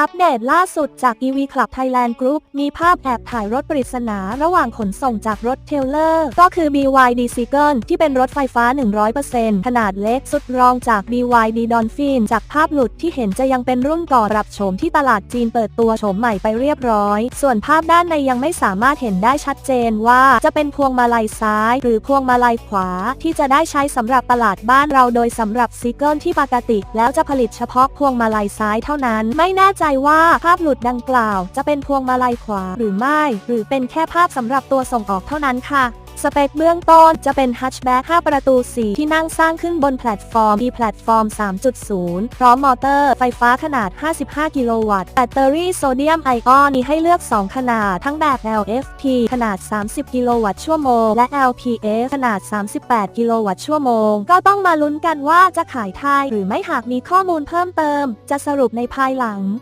อัปเดตล่าสุดจาก EV Club Thailand Group มีภาพแอบถ่ายรถปริศนาระหว่างขนส่งจากรถเทลเลอร์ ก็คือ BYD s e a g u l ที่เป็นรถไฟฟ้า 100%ขนาดเล็กสุดรองจาก BYD Dolphin จากภาพหลุดที่เห็นจะยังเป็นรุ่นก่อรับโฉมที่ตลาดจีนเปิดตัวโฉมใหม่ไปเรียบร้อย ส่วนภาพด้านในยังไม่สามารถเห็นได้ชัดเจนว่าจะเป็นพวงมาลัยซ้าย หรือพวงมาลัยขวา ที่จะได้ใช้สำหรับตลาดบ้านเราโดยสำหรับ s e a g u l ที่ปกติ แล้วจะผลิตเฉพาะพวงมาลัยซ้ายเท่านั้นไม่แน่ใจว่าภาพหลุดดังกล่าวจะเป็นพวงมาลัยขวาหรือไม่ หรือเป็นแค่ภาพสำหรับตัวส่งออกเท่านั้นค่ะสเปคเบื้องต้นจะเป็นฮัชแบ็ก5ประตู 4 ที่นั่งสร้างขึ้นบนแพลตฟอร์ม e แพลตฟอร์ม 3.0 พร้อมมอเตอร์ไฟฟ้าขนาด 55 กิโลวัตต์ แบตเตอรี่โซเดียมไอออนมีให้เลือก 2 ขนาด ทั้งแบบ LFP ขนาด 30 กิโลวัตต์ชั่วโมง และ LPS ขนาด 38 กิโลวัตต์ชั่วโมง ก็ต้องมาลุ้นกันว่าจะขายไทยหรือไม่หากมีข้อมูลเพิ่มเติม จะสรุปในภายหลัง